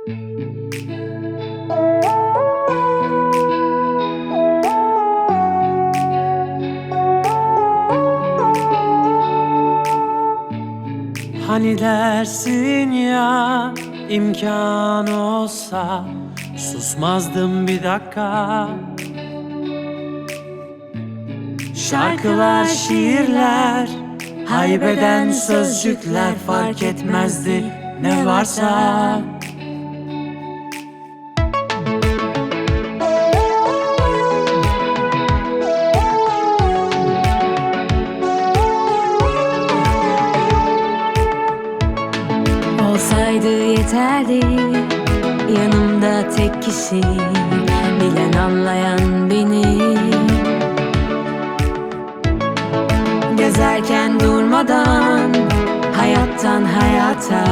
Hani dersin ya imkan olsa susmazdım bir dakika. Şarkılar, şiirler, haybeden sözcükler fark etmezdi ne varsa Olsaydı yeterdi. Yanımda tek kişi Bilen anlayan beni. Gezerken durmadan Hayattan hayata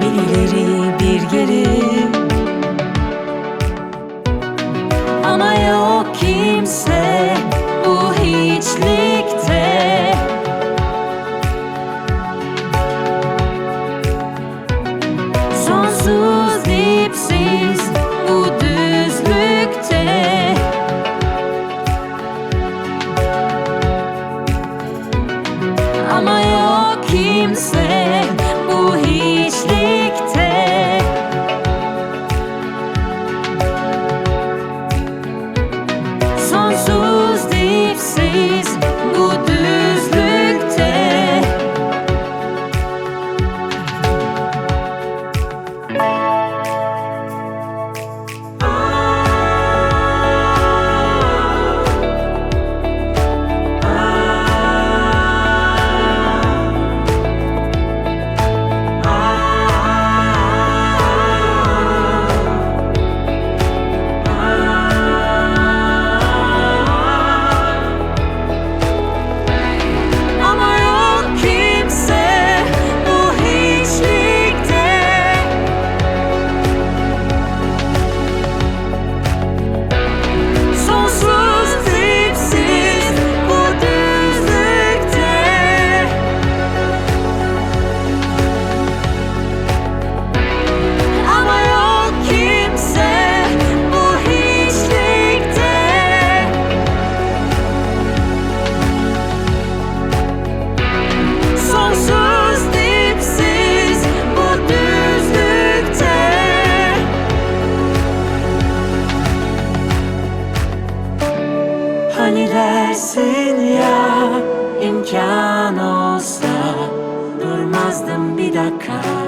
Bir ileri bir geri Ama yok kimse dersin ya imkan olsa durmazdım bir dakika